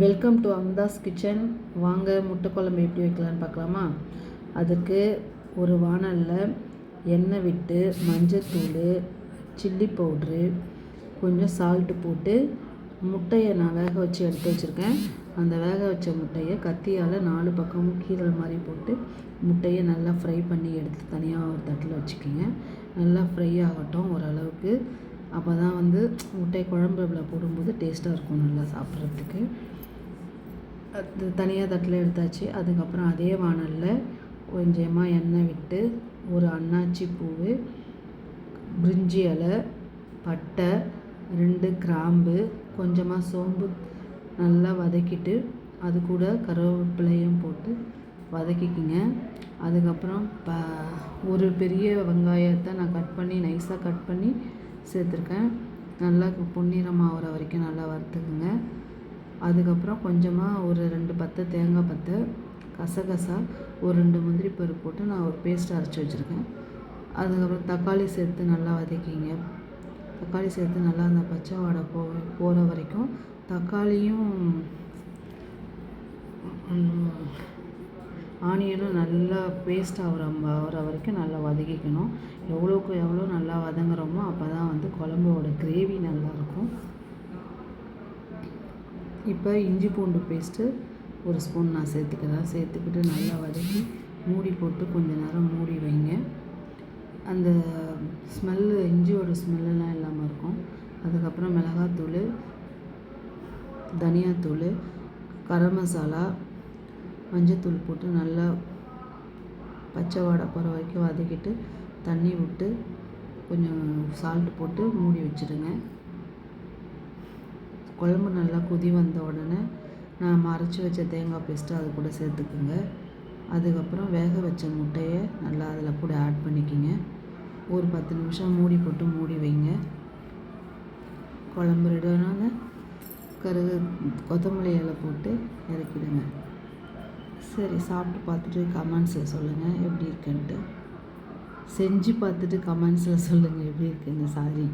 Welcome to அம்தாஸ் kitchen வாங்க முட்டை குழம்பு எப்படி வைக்கலான்னு பார்க்கலாமா? அதுக்கு ஒரு வாணலில் எண்ணெய் விட்டு மஞ்சத்தூள் சில்லி பவுட்ரு கொஞ்சம் சால்ட்டு போட்டு முட்டையை நான் வேக வச்சு எடுத்து வச்சுருக்கேன். அந்த வேக வச்ச முட்டையை கத்தியால் நாலு பக்கமும் கீரல் மாதிரி போட்டு முட்டையை நல்லா ஃப்ரை பண்ணி எடுத்து தனியாக ஒரு தட்டில் வச்சுக்கிங்க. நல்லா ஃப்ரை ஆகட்டும் ஓரளவுக்கு. அப்போ தான் வந்து முட்டை குழம்புல போடும்போது டேஸ்ட்டாக இருக்கும் நல்லா சாப்பிட்றதுக்கு. அது தனியாக தட்டில் எடுத்தாச்சு. அதுக்கப்புறம் அதே வாணலில் கொஞ்சமாக எண்ணெய் விட்டு ஒரு அன்னாச்சி பூவு பிரிஞ்சி இலை பட்டை ரெண்டு கிராம்பு கொஞ்சமாக சோம்பு நல்லா வதக்கிட்டு அது கூட கருவேப்பிலையும் போட்டு வதக்கிக்கிங்க. அதுக்கப்புறம் ப ஒரு பெரிய வெங்காயத்தை நான் கட் பண்ணி நைஸாக கட் பண்ணி சேர்த்துருக்கேன். நல்லா பொன்னிறம் ஆகிற வரைக்கும் நல்லா வறுத்துக்குங்க. அதுக்கப்புறம் கொஞ்சமாக ஒரு ரெண்டு பத்தை தேங்காய் பத்தை கசகசா ஒரு ரெண்டு முந்திரி பருப்பு போட்டு நான் ஒரு பேஸ்ட் அரைச்சி வச்சுருக்கேன். அதுக்கப்புறம் தக்காளி சேர்த்து நல்லா வதக்கிங்க. தக்காளி சேர்த்து நல்லா அந்த பச்சை வாடை போ போகிற வரைக்கும் தக்காளியும் ஆனியனும் நல்லா பேஸ்ட் ஆகிற ஆகிற வரைக்கும் நல்லா வதக்கிக்கணும். எவ்வளோக்கு எவ்வளோ நல்லா வதங்குறோமோ அப்போ தான் வந்து குழம்போட கிரேவி நல்லா இப்போ இஞ்சி பூண்டு பேஸ்ட்டு ஒரு ஸ்பூன் நான் சேர்த்துக்கிறேன். சேர்த்துக்கிட்டு நல்லா வதக்கி மூடி போட்டு கொஞ்ச நேரம் மூடி வைங்க. அந்த ஸ்மெல்லு இஞ்சியோட ஸ்மெல்லாம் இல்லாமல் இருக்கும். அதுக்கப்புறம் மிளகாத்தூள் தனியாத்தூள் கரம் மசாலா மஞ்சத்தூள் போட்டு நல்லா பச்சை வாடை போகிற வரைக்கும் வதக்கிட்டு தண்ணி விட்டு கொஞ்சம் சால்ட் போட்டு மூடி வச்சுடுங்க. குழம்பு நல்லா கொதி வந்த உடனே நான் மறைச்சி வச்ச தேங்காய் பேஸ்ட்டு அது கூட சேர்த்துக்குங்க. அதுக்கப்புறம் வேக வச்ச முட்டையை நல்லா அதில் கூட ஆட் பண்ணிக்கிங்க. ஒரு பத்து நிமிஷம் மூடி போட்டு மூடி வைங்க. குழம்பு ரெடினால கருகு கொத்தமல்லி இலை போட்டு இறக்கிடுங்க. சரி சாப்பிட்டு பார்த்துட்டு கமெண்ட்ஸில் சொல்லுங்கள் எப்படி இருக்குன்ட்டு. செஞ்சு பார்த்துட்டு கமெண்ட்ஸில் சொல்லுங்கள் எப்படி இருக்குன்னு சாரி